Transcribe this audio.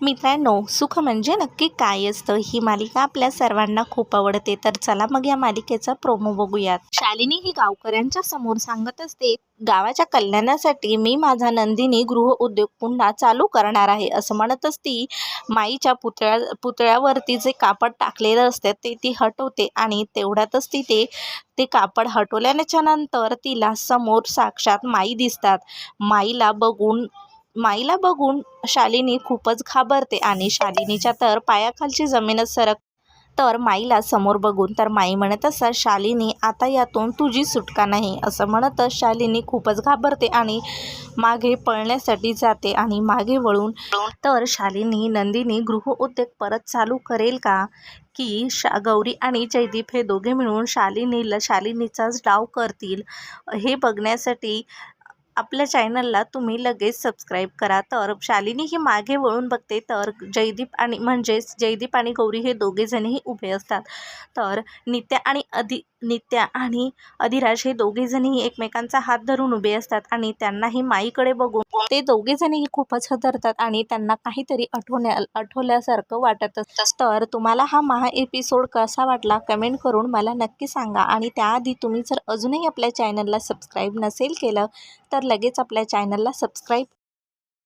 मित्रांनो सुख म्हणजे नक्की काय असतं ही मालिका आपल्या सर्वांना खूप आवडते. तर चला मग या मालिकेचा प्रोमो बघूयात. शालिनी ही गावकऱ्यांच्या समोर सांगत असते गावाच्या कल्याणासाठी मी माझा नंदिनी गृह उद्योग पुन्हा चालू करणार आहे. असं म्हणत असती माईच्या पुतळ्या पुतळ्यावरती जे कापड टाकलेलं असते ते ती हटवते आणि तेवढ्यातच ती ते ते कापड हटवल्याच्या नंतर तिला समोर साक्षात माई दिसतात. माईला बघून माईला बघून शालिनी खूपच घाबरते आणि शालिनीच्या तर पायाखालची जमीनच सरक तर माईला समोर बघून तर माई म्हणत असतात शालिनी आता यातून तुझी सुटका नाही असं म्हणतच शालिनी खूपच घाबरते आणि मागे पळण्यासाठी जाते आणि मागे वळून तर शालिनी नंदिनी गृह उद्योग परत चालू करेल का? की शा गौरी आणि जयदीप हे दोघे मिळून शालिनीला शालिनीचाच डाव करतील हे बघण्यासाठी आपल्या चॅनलला तुम्ही लगेच सबस्क्राईब करा. तर शालिनी ही मागे वळून बघते तर जयदीप आणि म्हणजेच जयदीप आणि गौरी हे दोघेजणही उभे असतात. तर नित्या आणि अधि नित्या आणि अधिराज हे दोघेजणही एकमेकांचा हात धरून उभे असतात आणि त्यांनाही माईकडे बघून ते दोघेजणही खूपच हदरतात आणि त्यांना काहीतरी आठवण्या आठवल्यासारखं वाटत असतं. तर तुम्हाला हा महा एपिसोड कसा वाटला कमेंट करून मला नक्की सांगा आणि त्याआधी तुम्ही जर अजूनही आपल्या चॅनलला सबस्क्राईब नसेल केलं तर लगेच आपल्या चॅनलला सबस्क्राईब